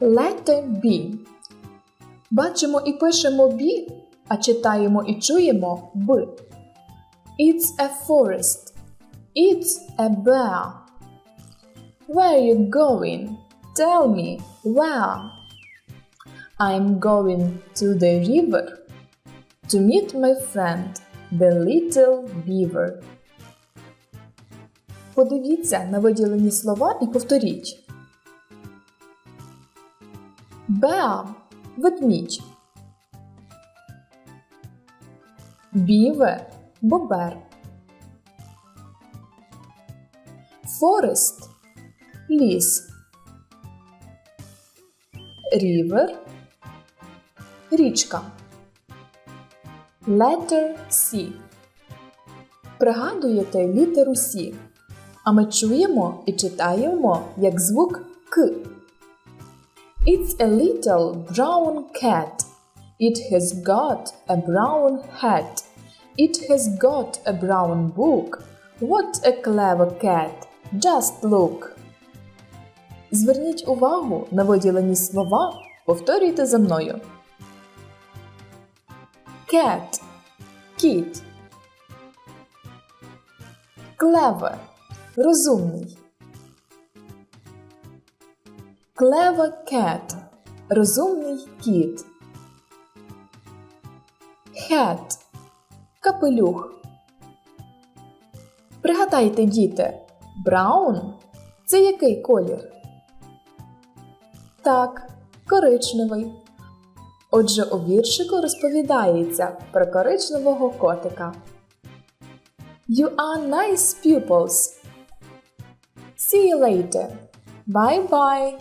Letter B. Бачимо і пишемо B, а читаємо і чуємо Б. It's a forest. It's a bear. Where are you going? Tell me where. I'm going to the river to meet my friend, the little beaver. Подивіться на виділені слова і повторіть. Bear – ведмідь. Beaver – бобер. Forest – ліс. River – річка. Letter C. Пригадуєте літеру С, а ми чуємо і читаємо як звук К. It's a little brown cat. It has got a brown hat. It has got a brown book. What a clever cat. Just look. Зверніть увагу на виділені слова. Повторюйте за мною. Cat – кіт. Clever – розумний. Clever cat – розумний кіт. Hat – капелюх. Пригадайте, діти, браун – це який колір? Так, коричневий. Отже, у віршику розповідається про коричневого котика. You are nice pupils. See you later. Bye bye.